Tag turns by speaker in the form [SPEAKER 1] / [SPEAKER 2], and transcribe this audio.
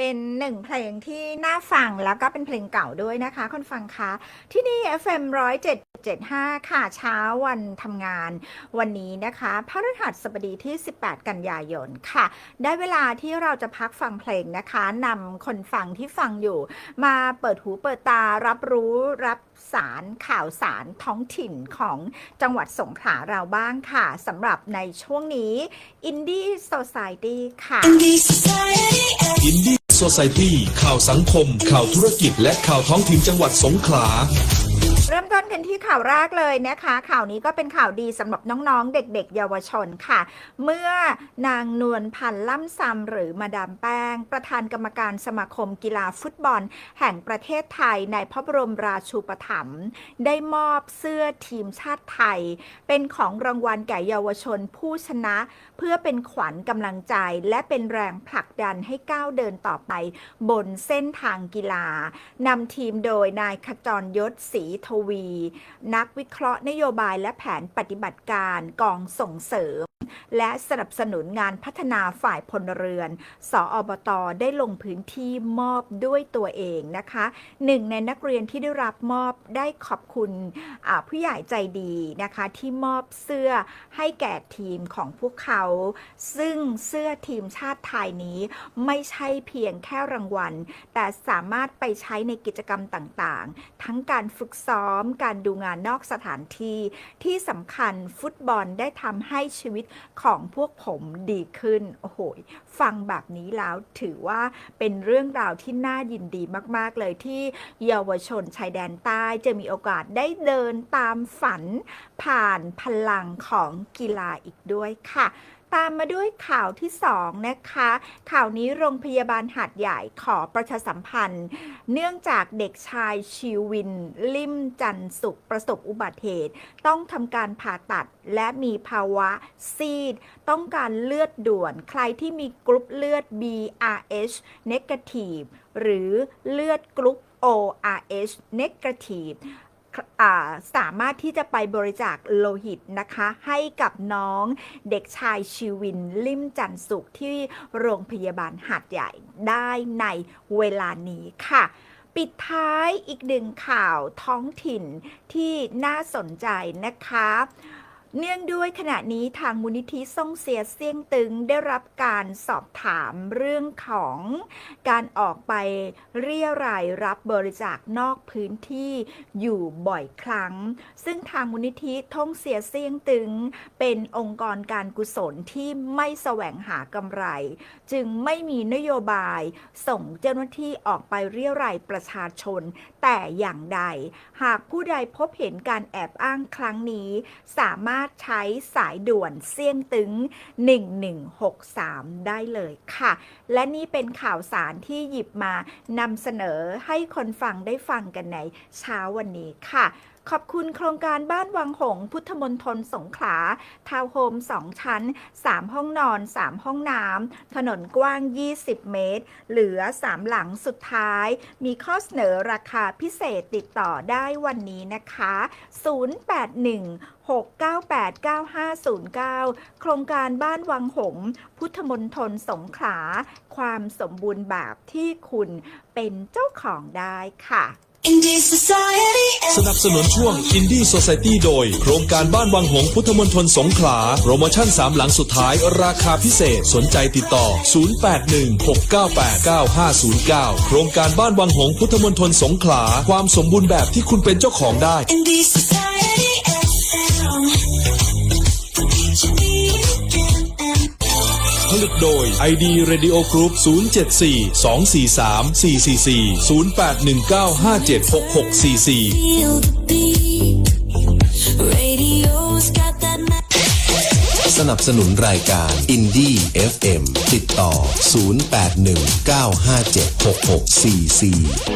[SPEAKER 1] เป็นหนึ่งเพลงที่น่าฟังแล้วก็เป็นเพลงเก่าด้วยนะคะคนฟังคะที่นี่ FM 107.75 ค่ะเช้าวันทำงานวันนี้นะคะพฤหัสบดีที่ 18 กันยายนค่ะ ได้เวลาที่เราจะพักฟังเพลงนะคะนำคนฟังที่ฟังอยู่ มาเปิดหูเปิดตารับรู้รับสารข่าวสารท้องถิ่นของจังหวัดสงขลาเราบ้างค่ะสำหรับในช่วงนี้ Indie Society ค่ะ
[SPEAKER 2] Indie Society
[SPEAKER 3] Society ข่าวสังคม ข่าวธุรกิจ และข่าวท้องถิ่นจังหวัดสงขลา
[SPEAKER 1] เริ่มต้นกันที่ข่าวแรกเลยนะคะ ข่าวนี้ก็เป็นข่าวดีสำหรับน้องๆ เด็กๆ เยาวชนค่ะ เมื่อนางนวลพันธ์ล่ำซำหรือมาดามแป้ง ประธานกรรมการสมาคมกีฬาฟุตบอล แห่งประเทศไทยในพระบรมราชูปถัมภ์ได้มอบเสื้อทีมชาติไทย เป็นของรางวัลแก่เยาวชนผู้ชนะ เพื่อเป็นขวัญกำลังใจ และเป็นแรงผลักดันให้ก้าวเดินต่อไป บนเส้นทางกีฬานำทีมโดยนายขจรยศศรีทวี นักวิเคราะห์นโยบายและแผนปฏิบัติการกองส่งเสริม และสนับสนุนงานพัฒนาฝ่ายพลเรือน สออบต ได้ลงพื้นที่มอบด้วยตัวเองนะคะหนึ่งในนักเรียนที่ได้รับมอบได้ขอบคุณผู้ใหญ่ใจดีนะคะที่มอบเสื้อให้แก่ทีมของพวกเขา ซึ่งเสื้อทีมชาติไทยนี้ไม่ใช่เพียงแค่รางวัล แต่สามารถไปใช้ในกิจกรรมต่างๆ ทั้งการฝึกซ้อมการดูงานนอกสถานที่ ที่สำคัญฟุตบอลได้ทำให้ชีวิตของพวกผมดีขึ้น โอ้โห ฟังแบบนี้แล้วถือว่าเป็นเรื่องราวที่น่ายินดีมากๆเลยที่เยาวชนชายแดนใต้จะมีโอกาสได้เดินตามฝันผ่านพลังของกีฬาอีกด้วยค่ะ ตามมาด้วยข่าวที่ 2 นะคะ ข่าวนี้โรงพยาบาลหาดใหญ่ขอประชาสัมพันธ์ เนื่องจากเด็กชายชิวิน ลิมจันสุขประสบอุบัติเหตุ ต้องทำการผ่าตัดและมีภาวะซีด ต้องการเลือดด่วน ใครที่มีกรุ๊ปเลือด BRH negative หรือเลือดกรุ๊ป ORH negative สามารถที่จะไปบริจาคโลหิตนะคะ ให้กับน้องเด็กชายชีวินลิมจันสุขที่โรงพยาบาลหาดใหญ่ได้ในเวลานี้ค่ะปิดท้ายอีกหนึ่งข่าวท้องถิ่นที่น่าสนใจนะคะ เนื่องด้วยขณะนี้ทางมูลนิธิส่งเสียเสี่ยงตึงได้รับการสอบถามเรื่องของการออกไปเรียรายรับบริจาคนอกพื้นที่อยู่บ่อยครั้ง ซึ่งทางมูลนิธิท่องเสียเสี่ยงตึง เป็นองค์กรการกุศลที่ไม่แสวงหากำไร จึงไม่มีนโยบายส่งเจ้าหน้าที่ออกไปเรียรายประชาชน แต่อย่างใด หากผู้ใดพบเห็นการแอบอ้างครั้งนี้ สามารถใช้สายด่วนเสี่ยงตึง 1163 ได้เลยค่ะ และนี่เป็นข่าวสารที่หยิบมานำเสนอให้คนฟังได้ฟังกันในเช้าวันนี้ค่ะ ขอบคุณโครงการบ้านวังหง พุทธมณฑลสงขลา ทาวน์โฮม 2 ชั้น 3 ห้องนอน 3 ห้องน้ำ ถนนกว้าง 20 เมตร เหลือ 3 หลังสุดท้าย มีข้อเสนอราคาพิเศษติดต่อได้วันนี้นะคะ 081 698 9509 โครงการบ้านวังหง พุทธมณฑลสงขลา ความสมบูรณ์แบบที่คุณเป็นเจ้าของได้ค่ะ
[SPEAKER 3] สนับสนุนช่วง Indie Society โดย โครงการบ้านวังหงส์พุทธมณฑลสงขลา โปรโมชั่น 3 หลังสุดท้าย ราคาพิเศษสนใจติดต่อ 0816989509 โครงการบ้านวังหงส์พุทธมณฑลสงขลา ความสมบูรณ์แบบที่คุณเป็นเจ้าของได้ โดย ID Radio Group 074 243 444 0819576644
[SPEAKER 4] สนับสนุนรายการ Indie FM ติดต่อ 0819576644